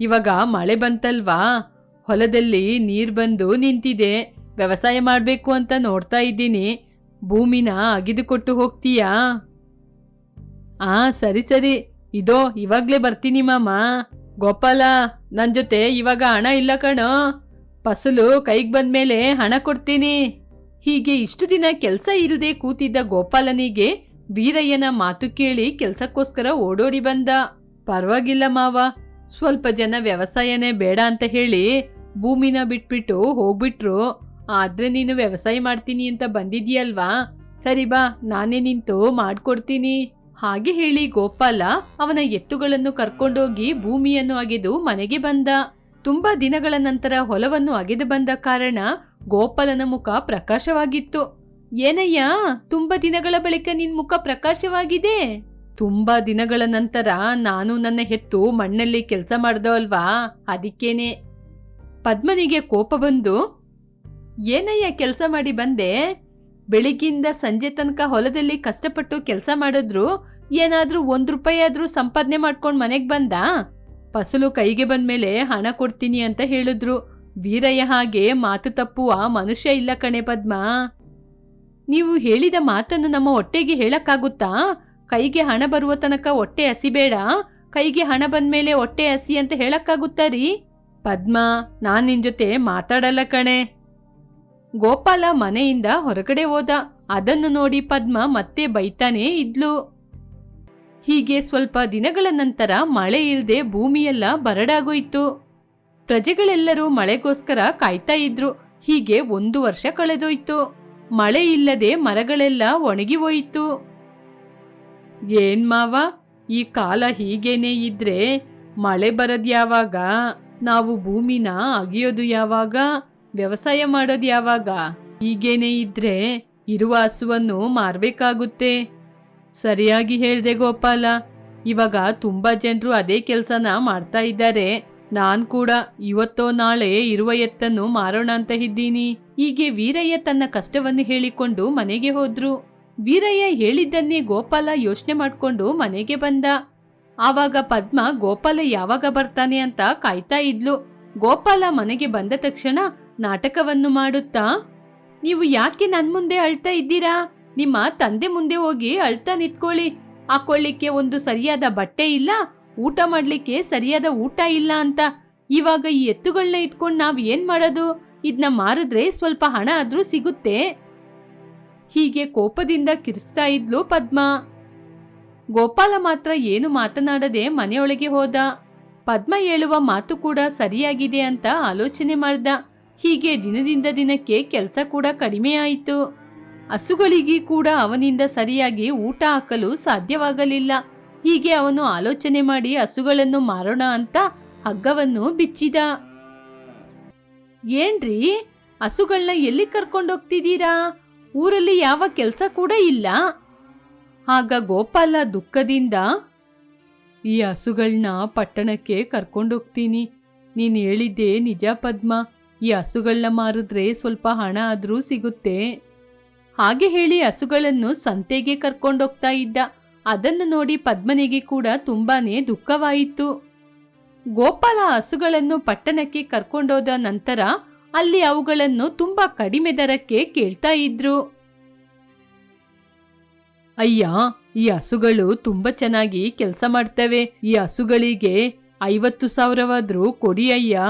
ಇವಾಗ ಮಳೆ ಬಂತಲ್ವಾ? ಹೊಲದಲ್ಲಿ ನೀರ್ ಬಂದು ನಿಂತಿದೆ. ವ್ಯವಸಾಯ ಮಾಡಬೇಕು ಅಂತ ನೋಡ್ತಾ ಇದ್ದೀನಿ. ಭೂಮಿನ ಅಗಿದುಕೊಟ್ಟು ಹೋಗ್ತೀಯಾ? ಆ, ಸರಿ ಸರಿ. ಇದೋ, ಇವಾಗ್ಲೇ ಬರ್ತೀನಿ ಮಾಮ. ಗೋಪಾಲ ನನ್ನ ಜೊತೆ ಇವಾಗ ಹಣ ಇಲ್ಲ ಕಣೋ. ಫಸಲು ಕೈಗೆ ಬಂದಮೇಲೆ ಹಣ ಕೊಡ್ತೀನಿ. ಹೀಗೆ ಇಷ್ಟು ದಿನ ಕೆಲಸ ಇಲ್ಲದೆ ಕೂತಿದ್ದ ಗೋಪಾಲನಿಗೆ ವೀರಯ್ಯನ ಮಾತು ಕೇಳಿ ಕೆಲಸಕ್ಕೋಸ್ಕರ ಓಡೋಡಿ ಬಂದ. ಪರವಾಗಿಲ್ಲ ಮಾವ. ಸ್ವಲ್ಪ ಜನ ವ್ಯವಸಾಯನೇ ಬೇಡ ಅಂತ ಹೇಳಿ ಭೂಮಿನ ಬಿಟ್ಬಿಟ್ಟು ಹೋಗ್ಬಿಟ್ರು. ಆದ್ರೆ ನೀನು ವ್ಯವಸಾಯ ಮಾಡ್ತೀನಿ ಅಂತ ಬಂದಿದ್ಯಲ್ವಾ? ಸರಿ ಬಾ, ನಾನೇ ನಿಂತು ಮಾಡ್ಕೊಡ್ತೀನಿ. ಹಾಗೆ ಹೇಳಿ ಗೋಪಾಲ ಅವನ ಎತ್ತುಗಳನ್ನು ಕರ್ಕೊಂಡೋಗಿ ಭೂಮಿಯನ್ನು ಅಗೆದು ಮನೆಗೆ ಬಂದ. ತುಂಬಾ ದಿನಗಳ ನಂತರ ಹೊಲವನ್ನು ಅಗೆದು ಬಂದ ಕಾರಣ ಗೋಪಾಲನ ಮುಖ ಪ್ರಕಾಶವಾಗಿತ್ತು. ಏನಯ್ಯ, ತುಂಬಾ ದಿನಗಳ ಬಳಿಕ ನಿನ್ ಮುಖ ಪ್ರಕಾಶವಾಗಿದೆ? ತುಂಬಾ ದಿನಗಳ ನಂತರ ನಾನು ನನ್ನ ಹೆತ್ತು ಮಣ್ಣಲ್ಲಿ ಕೆಲಸ ಮಾಡ್ದವಲ್ವಾ ಅದಕ್ಕೇನೆ. ಪದ್ಮನಿಗೆ ಕೋಪ ಬಂದು ಏನಯ್ಯ ಕೆಲಸ ಮಾಡಿ ಬಂದೆ? ಬೆಳಿಗ್ಗಿಂದ ಸಂಜೆ ತನಕ ಹೊಲದಲ್ಲಿ ಕಷ್ಟಪಟ್ಟು ಕೆಲಸ ಮಾಡಿದ್ರು, ಏನಾದ್ರೂ ಒಂದು ರೂಪಾಯಿ ಆದ್ರೂ ಸಂಪಾದನೆ ಮಾಡ್ಕೊಂಡು ಮನೆಗೆ ಬಂದ? ಫಸಲು ಕೈಗೆ ಬಂದ್ಮೇಲೆ ಹಣ ಕೊಡ್ತೀನಿ ಅಂತ ಹೇಳಿದ್ರು. ವೀರಯ್ಯ ಹಾಗೆ ಮಾತು ತಪ್ಪುವ ಮನುಷ್ಯ ಇಲ್ಲ ಕಣೆ ಪದ್ಮ. ನೀವು ಹೇಳಿದ ಮಾತನ್ನು ನಮ್ಮ ಹೊಟ್ಟೆಗೆ ಹೇಳಕ್ಕಾಗುತ್ತಾ? ಕೈಗೆ ಹಣ ಬರುವ ತನಕ ಹೊಟ್ಟೆ ಹಸಿಬೇಡ. ಕೈಗೆ ಹಣ ಬಂದ್ಮೇಲೆ ಹೊಟ್ಟೆ ಹಸಿ ಅಂತ ಹೇಳಕ್ಕಾಗುತ್ತಾ ರೀ? ಪದ್ಮ, ನಾನು ನಿನ್ನ ಜೊತೆ ಮಾತಾಡಲ್ಲ ಕಣೆ. ಗೋಪಾಲ ಮನೆಯಿಂದ ಹೊರಗಡೆ ಹೋದ. ಅದನ್ನು ನೋಡಿ ಪದ್ಮ ಮತ್ತೆ ಬೈತಾನೇ ಇದ್ಲು. ಹೀಗೆ ಸ್ವಲ್ಪ ದಿನಗಳ ನಂತರ ಮಳೆ ಇಲ್ಲದೆ ಭೂಮಿಯೆಲ್ಲ ಬರಡಾಗೋಯ್ತು. ಪ್ರಜೆಗಳೆಲ್ಲರೂ ಮಳೆಗೋಸ್ಕರ ಕಾಯ್ತಾ ಇದ್ರು. ಹೀಗೆ ಒಂದು ವರ್ಷ ಕಳೆದೋಯ್ತು. ಮಳೆ ಇಲ್ಲದೆ ಮರಗಳೆಲ್ಲ ಒಣಗಿ ಹೋಯಿತು. ಏನ್ ಮಾವ, ಈ ಕಾಲ ಹೀಗೇನೆ ಇದ್ರೆ ಮಳೆ ಬರದ್ಯಾವಾಗ, ನಾವು ಭೂಮಿನ ಅಗಿಯೋದು ಯಾವಾಗ? ವ್ಯವಸಾಯ ಮಾಡೋದು ಯಾವಾಗ? ಹೀಗೇನೆ ಇದ್ರೆ ಇರುವ ಹಸುವನ್ನು ಮಾರ್ಬೇಕಾಗುತ್ತೆ. ಸರಿಯಾಗಿ ಹೇಳ್ದೆ ಗೋಪಾಲ, ಇವಾಗ ತುಂಬಾ ಜನರು ಅದೇ ಕೆಲಸನ ಮಾಡ್ತಾ ಇದ್ದಾರೆ. ನಾನ್ ಕೂಡ ಇವತ್ತೋ ನಾಳೆ ಇರುವ ಎತ್ತನ್ನು ಮಾರೋಣ ಅಂತ ಇದ್ದೀನಿ. ಹೀಗೆ ವೀರಯ್ಯ ತನ್ನ ಕಷ್ಟವನ್ನು ಹೇಳಿಕೊಂಡು ಮನೆಗೆ ಹೋದ್ರು. ವೀರಯ್ಯ ಹೇಳಿದ್ದನ್ನೇ ಗೋಪಾಲ ಯೋಚನೆ ಮಾಡಿಕೊಂಡು ಮನೆಗೆ ಬಂದ. ಆವಾಗ ಪದ್ಮ ಗೋಪಾಲ ಯಾವಾಗ ಬರ್ತಾನೆ ಅಂತ ಕಾಯ್ತಾ ಇದ್ಲು. ಗೋಪಾಲ ಮನೆಗೆ ಬಂದ ತಕ್ಷಣ ನಾಟಕವನ್ನು ಮಾಡುತ್ತಾ? ನೀವು ಯಾಕೆ ನನ್ನ ಮುಂದೆ ಅಳ್ತಾ ಇದ್ದೀರಾ? ನಿಮ್ಮ ತಂದೆ ಮುಂದೆ ಹೋಗಿ ಅಳ್ತಾ ನಿಂತ್ಕೊಳ್ಳಿ. ಹಾಕೊಳ್ಳಿಕ್ಕೆ ಒಂದು ಸರಿಯಾದ ಬಟ್ಟೆ ಇಲ್ಲ, ಊಟ ಮಾಡ್ಲಿಕ್ಕೆ ಸರಿಯಾದ ಊಟ ಇಲ್ಲ ಅಂತ. ಇವಾಗ ಈ ಎತ್ತುಗಳನ್ನ ಇಟ್ಕೊಂಡು ನಾವು ಏನ್ ಮಾಡೋದು? ಇದನ್ನ ಮಾರಿದ್ರೆ ಸ್ವಲ್ಪ ಹಣ ಆದ್ರೂ ಸಿಗುತ್ತೆ. ಹೀಗೆ ಕೋಪದಿಂದ ಕಿರ್ಚ್ತಾ ಇದ್ಲು ಪದ್ಮ. ಗೋಪಾಲ ಮಾತ್ರ ಏನು ಮಾತನಾಡದೆ ಮನೆಯೊಳಗೆ ಹೋದ. ಪದ್ಮ ಹೇಳುವ ಮಾತು ಕೂಡ ಸರಿಯಾಗಿದೆ ಅಂತ ಆಲೋಚನೆ ಮಾಡ್ದ. ಹೀಗೆ ದಿನದಿಂದ ದಿನಕ್ಕೆ ಕೆಲಸ ಕೂಡ ಕಡಿಮೆ ಆಯಿತು. ಹಸುಗಳಿಗೆ ಕೂಡ ಅವನಿಂದ ಸರಿಯಾಗಿ ಊಟ ಹಾಕಲು ಸಾಧ್ಯವಾಗಲಿಲ್ಲ. ಹೀಗೆ ಅವನು ಆಲೋಚನೆ ಮಾಡಿ ಹಸುಗಳನ್ನು ಮಾರೋಣ ಅಂತ ಹಗ್ಗವನ್ನು ಬಿಚ್ಚಿದ. ಏನ್ರಿ? ಹಸುಗಳನ್ನ ಎಲ್ಲಿ ಕರ್ಕೊಂಡೋಗ್ತಿದ್ದೀರಾ? ಊರಲ್ಲಿ ಯಾವ ಕೆಲಸ ಕೂಡ ಇಲ್ಲ. ಆಗ ಗೋಪಾಲ ದುಃಖದಿಂದ, ಈ ಹಸುಗಳನ್ನ ಪಟ್ಟಣಕ್ಕೆ ಕರ್ಕೊಂಡೋಗ್ತೀನಿ. ನೀನು ಹೇಳಿದ್ದೆ ನಿಜ ಪದ್ಮ. ಈ ಹಸುಗಳನ್ನ ಮಾರಿದ್ರೆ ಸ್ವಲ್ಪ ಹಣ ಆದರೂ ಸಿಗುತ್ತೆ. ಹಾಗೆ ಹೇಳಿ ಹಸುಗಳನ್ನು ಸಂತೆಗೆ ಕರ್ಕೊಂಡೋಗ್ತಾ ಇದ್ದ. ಅದನ್ನು ನೋಡಿ ಪದ್ಮನಿಗೆ ಕೂಡ ತುಂಬಾನೇ ದುಃಖವಾಯಿತು. ಗೋಪಾಲ ಹಸುಗಳನ್ನು ಪಟ್ಟಣಕ್ಕೆ ಕರ್ಕೊಂಡೋದ ನಂತರ ಅಲ್ಲಿ ಅವುಗಳನ್ನು ತುಂಬಾ ಕಡಿಮೆ ದರಕ್ಕೆ ಕೇಳ್ತಾ ಇದ್ರು. ಅಯ್ಯ, ಈ ಹಸುಗಳು ತುಂಬಾ ಚೆನ್ನಾಗಿ ಕೆಲಸ ಮಾಡ್ತವೆ. ಈ ಹಸುಗಳಿಗೆ ಐವತ್ತು ಸಾವಿರವಾದ್ರೂ ಕೊಡಿ ಅಯ್ಯ.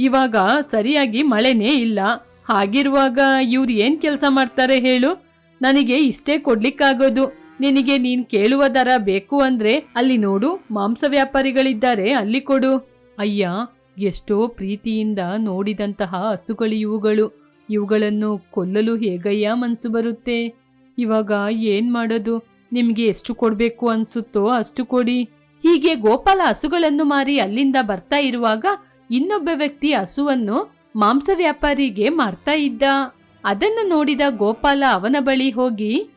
ಇವಾಗ ಸರಿಯಾಗಿ ಮಳೆನೇ ಇಲ್ಲ. ಹಾಗಿರುವಾಗ ಇವ್ರು ಏನ್ ಕೆಲಸ ಮಾಡ್ತಾರೆ ಹೇಳು? ನನಗೆ ಇಷ್ಟೇ ಕೊಡ್ಲಿಕ್ಕಾಗೋದು. ನಿನಗೆ ನೀನ್ ಕೇಳುವ ದರ ಬೇಕು ಅಂದ್ರೆ ಅಲ್ಲಿ ನೋಡು, ಮಾಂಸ ವ್ಯಾಪಾರಿಗಳಿದ್ದಾರೆ, ಅಲ್ಲಿ ಕೊಡು. ಅಯ್ಯ, ಎಷ್ಟೋ ಪ್ರೀತಿಯಿಂದ ನೋಡಿದಂತಹ ಹಸುಗಳು ಇವುಗಳು. ಇವುಗಳನ್ನು ಕೊಲ್ಲಲು ಹೇಗಯ್ಯ ಮನ್ಸು ಬರುತ್ತೆ? ಇವಾಗ ಏನ್ ಮಾಡೋದು? ನಿಮ್ಗೆ ಎಷ್ಟು ಕೊಡ್ಬೇಕು ಅನ್ಸುತ್ತೋ ಅಷ್ಟು ಕೊಡಿ. ಹೀಗೆ ಗೋಪಾಲ ಹಸುಗಳನ್ನು ಮಾರಿ ಅಲ್ಲಿಂದ ಬರ್ತಾ ಇರುವಾಗ ಇನ್ನೊಬ್ಬ ವ್ಯಕ್ತಿ ಹಸುವನ್ನು ಮಾಂಸ ವ್ಯಾಪಾರಿಗೆ ಮಾರ್ತಾ ಇದ್ದ. ಅದನ್ನು ನೋಡಿದ ಗೋಪಾಲ ಅವನ ಬಳಿ ಹೋಗಿ,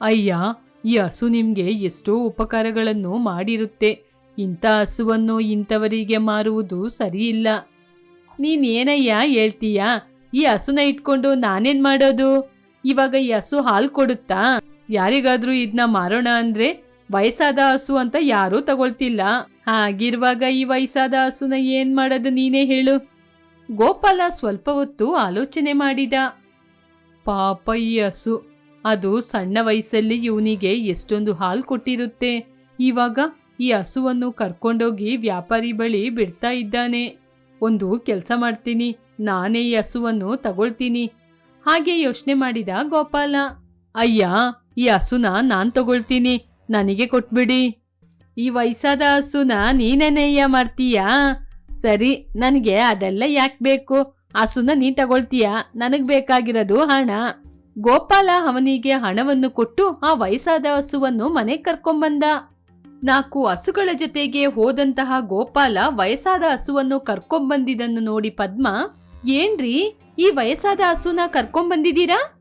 ಅಯ್ಯ, ಈ ಹಸು ನಿಮಗೆ ಎಷ್ಟೋ ಉಪಕಾರಗಳನ್ನು ಮಾಡಿರುತ್ತೆ. ಇಂಥ ಹಸುವನ್ನು ಇಂಥವರಿಗೆ ಮಾರುವುದು ಸರಿಯಿಲ್ಲ. ನೀನೇನಯ್ಯ ಹೇಳ್ತೀಯಾ? ಈ ಹಸುನ ಇಟ್ಕೊಂಡು ನಾನೇನ್ ಮಾಡೋದು? ಇವಾಗ ಈ ಹಸು ಹಾಲು ಕೊಡುತ್ತಾ? ಯಾರಿಗಾದ್ರೂ ಇದನ್ನ ಮಾರೋಣ ಅಂದ್ರೆ ವಯಸ್ಸಾದ ಹಸು ಅಂತ ಯಾರೂ ತಗೊಳ್ತಿಲ್ಲ. ಹಾಗಿರುವಾಗ ಈ ವಯಸ್ಸಾದ ಹಸುನ ಏನ್ ಮಾಡೋದು ನೀನೇ ಹೇಳು. ಗೋಪಾಲ ಸ್ವಲ್ಪ ಹೊತ್ತು ಆಲೋಚನೆ ಮಾಡಿದ. ಪಾಪ ಈ ಹಸು. ಅದು ಸಣ್ಣ ವಯಸ್ಸಲ್ಲಿ ಇವನಿಗೆ ಎಷ್ಟೊಂದು ಹಾಲು ಕೊಟ್ಟಿರುತ್ತೆ. ಇವಾಗ ಈ ಹಸುವನ್ನು ಕರ್ಕೊಂಡೋಗಿ ವ್ಯಾಪಾರಿ ಬಳಿ ಬಿಡ್ತಾ ಇದ್ದಾನೆ. ಒಂದು ಕೆಲಸ ಮಾಡ್ತೀನಿ. ನಾನೇ ಈ ಹಸುವನ್ನು ತಗೊಳ್ತೀನಿ. ಹಾಗೆ ಯೋಚನೆ ಮಾಡಿದ ಗೋಪಾಲ. ಅಯ್ಯ, ಈ ಹಸುನ ನಾನು ತಗೊಳ್ತೀನಿ. ನನಗೆ ಕೊಟ್ಬಿಡಿ. ಈ ವಯಸ್ಸಾದ ಹಸುನ ನೀನೇನೆಯ್ಯ ಮಾಡ್ತೀಯಾ? ಸರಿ, ನನಗೆ ಅದೆಲ್ಲ ಯಾಕೆ ಬೇಕು? ಹಸುನ ನೀ ತಗೊಳ್ತೀಯ? ನನಗೆ ಬೇಕಾಗಿರೋದು ಹಣ. ಗೋಪಾಲ ಅವನಿಗೆ ಹಣವನ್ನು ಕೊಟ್ಟು ಆ ವಯಸ್ಸಾದ ಹಸುವನ್ನು ಮನೆಗೆ ಕರ್ಕೊಂಬಂದ. ನಾಲ್ಕು ಹಸುಗಳ ಜೊತೆಗೆ ಹೋದಂತಹ ಗೋಪಾಲ ವಯಸ್ಸಾದ ಹಸುವನ್ನು ಕರ್ಕೊಂಬಂದಿದ್ದನ್ನು ನೋಡಿ ಪದ್ಮ, ಏನ್ರಿ ಈ ವಯಸ್ಸಾದ ಹಸುನ ಕರ್ಕೊಂಬಂದಿದ್ದೀರಾ?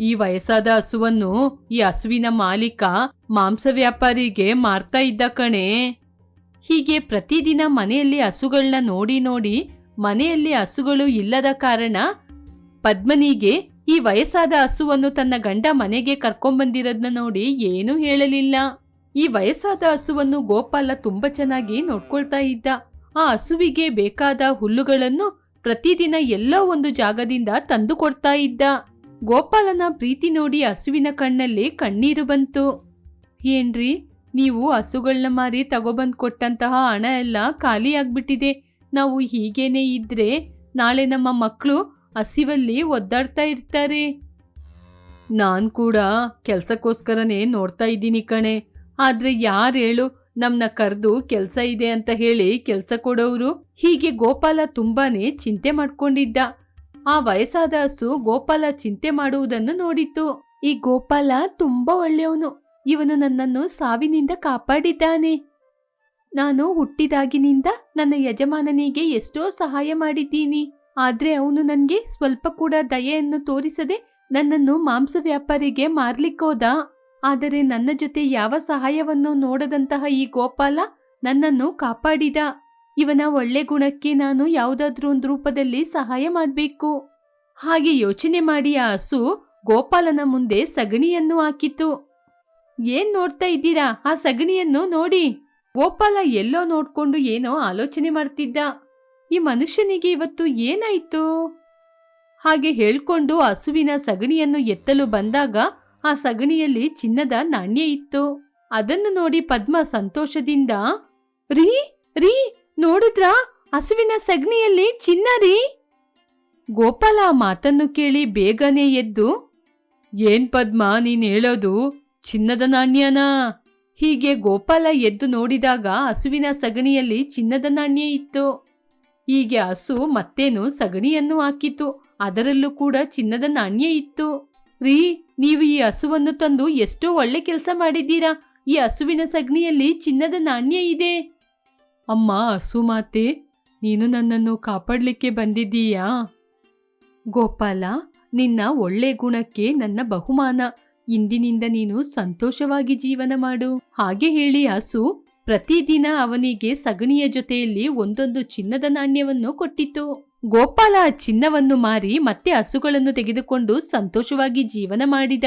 ಈ ವಯಸ್ಸಾದ ಹಸುವನ್ನು ಈ ಹಸುವಿನ ಮಾಲೀಕ ಮಾಂಸ ವ್ಯಾಪಾರಿಗೆ ಮಾರ್ತಾ ಇದ್ದ ಕಣೆ. ಹೀಗೆ ಪ್ರತಿದಿನ ಮನೆಯಲ್ಲಿ ಹಸುಗಳನ್ನ ನೋಡಿ ನೋಡಿ ಮನೆಯಲ್ಲಿ ಹಸುಗಳು ಇಲ್ಲದ ಕಾರಣ ಪದ್ಮನಿಗೆ ಈ ವಯಸ್ಸಾದ ಹಸುವನ್ನು ತನ್ನ ಗಂಡ ಮನೆಗೆ ಕರ್ಕೊಂಬಂದಿರೋದ್ನ ನೋಡಿ ಏನೂ ಹೇಳಲಿಲ್ಲ. ಈ ವಯಸ್ಸಾದ ಹಸುವನ್ನು ಗೋಪಾಲ ತುಂಬಾ ಚೆನ್ನಾಗಿ ನೋಡ್ಕೊಳ್ತಾ ಇದ್ದ. ಆ ಹಸುವಿಗೆ ಬೇಕಾದ ಹುಲ್ಲುಗಳನ್ನು ಪ್ರತಿದಿನ ಎಲ್ಲೋ ಒಂದು ಜಾಗದಿಂದ ತಂದು ಕೊಡ್ತಾ ಇದ್ದ. ಗೋಪಾಲನ ಪ್ರೀತಿ ನೋಡಿ ಹಸುವಿನ ಕಣ್ಣಲ್ಲಿ ಕಣ್ಣೀರು ಬಂತು. ಏನ್ರಿ, ನೀವು ಹಸುಗಳನ್ನ ಮಾರಿ ತಗೊಬಂದ್ ಕೊಟ್ಟಂತಹ ಹಣ ಎಲ್ಲ ಖಾಲಿ ಆಗ್ಬಿಟ್ಟಿದೆ. ನಾವು ಹೀಗೇನೆ ಇದ್ರೆ ನಾಳೆ ನಮ್ಮ ಮಕ್ಕಳು ಹಸಿವಲ್ಲಿ ಒದ್ದಾಡ್ತಾ ಇರ್ತಾರೆ. ನಾನ್ ಕೂಡ ಕೆಲ್ಸಕ್ಕೋಸ್ಕರನೇ ನೋಡ್ತಾ ಇದ್ದೀನಿ ಕಣೆ. ಆದ್ರೆ ಯಾರು ಹೇಳು ನಮ್ಮನ್ನ ಕರೆದು ಕೆಲಸ ಇದೆ ಅಂತ ಹೇಳಿ ಕೆಲಸ ಕೊಡೋರು ಹೀಗೆ ಗೋಪಾಲ ತುಂಬಾನೇ ಚಿಂತೆ ಮಾಡ್ಕೊಂಡಿದ್ದ. ಆ ವಯಸ್ಸಾದ ಹಸು ಗೋಪಾಲ ಚಿಂತೆ ಮಾಡುವುದನ್ನು ನೋಡಿತು ಈ ಗೋಪಾಲ ತುಂಬಾ ಒಳ್ಳೆಯವನು. ಇವನು ನನ್ನನ್ನು ಸಾವಿನಿಂದ ಕಾಪಾಡಿದ್ದಾನೆ. ನಾನು ಹುಟ್ಟಿದಾಗಿನಿಂದ ನನ್ನ ಯಜಮಾನನಿಗೆ ಎಷ್ಟೋ ಸಹಾಯ ಮಾಡಿದ್ದೀನಿ. ಆದ್ರೆ ಅವನು ನನಗೆ ಸ್ವಲ್ಪ ಕೂಡ ದಯೆಯನ್ನು ತೋರಿಸದೆ ನನ್ನನ್ನು ಮಾಂಸ ವ್ಯಾಪಾರಿಗೆ ಮಾರ್ಲಿಕ್ಕೋದ ಆದರೆ ನನ್ನ ಜೊತೆ ಯಾವ ಸಹಾಯವನ್ನು ನೋಡದಂತಹ ಈ ಗೋಪಾಲ ನನ್ನನ್ನು ಕಾಪಾಡಿದ. ಇವನ ಒಳ್ಳೆ ಗುಣಕ್ಕೆ ನಾನು ಯಾವುದಾದ್ರೂ ಒಂದು ರೂಪದಲ್ಲಿ ಸಹಾಯ ಮಾಡಬೇಕು. ಹಾಗೆ ಯೋಚನೆ ಮಾಡಿ ಆ ಹಸು ಗೋಪಾಲನ ಮುಂದೆ ಸಗಣಿಯನ್ನು ಹಾಕಿತು. ಏನ್ ನೋಡ್ತಾ ಇದ್ದೀರಾ? ಆ ಸಗಣಿಯನ್ನು ನೋಡಿ. ಗೋಪಾಲ ಎಲ್ಲೋ ನೋಡ್ಕೊಂಡು ಏನೋ ಆಲೋಚನೆ ಮಾಡ್ತಿದ್ದ. ಈ ಮನುಷ್ಯನಿಗೆ ಇವತ್ತು ಏನಾಯ್ತು? ಹಾಗೆ ಹೇಳ್ಕೊಂಡು ಹಸುವಿನ ಸಗಣಿಯನ್ನು ಎತ್ತಲು ಬಂದಾಗ ಆ ಸಗಣಿಯಲ್ಲಿ ಚಿನ್ನದ ನಾಣ್ಯ ಇತ್ತು. ಅದನ್ನು ನೋಡಿ ಪದ್ಮ ಸಂತೋಷದಿಂದ, ರೀ ರೀ ನೋಡಿದ್ರಾ? ಹಸುವಿನ ಸಗಣಿಯಲ್ಲಿ ಚಿನ್ನರಿ ಗೋಪಾಲ ಮಾತನ್ನು ಕೇಳಿ ಬೇಗನೆ ಎದ್ದು, ಏನ್ ಪದ್ಮ ನೀನ್ ಹೇಳೋದು? ಚಿನ್ನದ ನಾಣ್ಯನಾ? ಹೀಗೆ ಗೋಪಾಲ ಎದ್ದು ನೋಡಿದಾಗ ಹಸುವಿನ ಸಗಣಿಯಲ್ಲಿ ಚಿನ್ನದ ನಾಣ್ಯ ಇತ್ತು. ಹೀಗೆ ಹಸು ಮತ್ತೇನು ಸಗಣಿಯನ್ನು ಹಾಕಿತು ಅದರಲ್ಲೂ ಕೂಡ ಚಿನ್ನದ ನಾಣ್ಯ ಇತ್ತು. ರೀ, ನೀವು ಈ ಹಸುವನ್ನು ತಂದು ಎಷ್ಟೋ ಒಳ್ಳೆ ಕೆಲಸ ಮಾಡಿದ್ದೀರಾ? ಈ ಹಸುವಿನ ಸಗಣಿಯಲ್ಲಿ ಚಿನ್ನದ ನಾಣ್ಯ ಇದೆ. ಅಮ್ಮ ಹಸು ಮಾತೆ ನೀನು ನನ್ನನ್ನು ಕಾಪಾಡಲಿಕ್ಕೆ ಬಂದಿದ್ದೀಯಾ? ಗೋಪಾಲ, ನಿನ್ನ ಒಳ್ಳೆ ಗುಣಕ್ಕೆ ನನ್ನ ಬಹುಮಾನ. ಇಂದಿನಿಂದ ನೀನು ಸಂತೋಷವಾಗಿ ಜೀವನ ಮಾಡು. ಹಾಗೆ ಹೇಳಿ ಹಸು ಪ್ರತಿದಿನ ಅವನಿಗೆ ಸಗಣಿಯ ಜೊತೆಯಲ್ಲಿ ಒಂದೊಂದು ಚಿನ್ನದ ನಾಣ್ಯವನ್ನು ಕೊಟ್ಟಿತು ಗೋಪಾಲ ಚಿನ್ನವನ್ನು ಮಾರಿ ಮತ್ತೆ ಹಸುಗಳನ್ನು ತೆಗೆದುಕೊಂಡು ಸಂತೋಷವಾಗಿ ಜೀವನ ಮಾಡಿದ.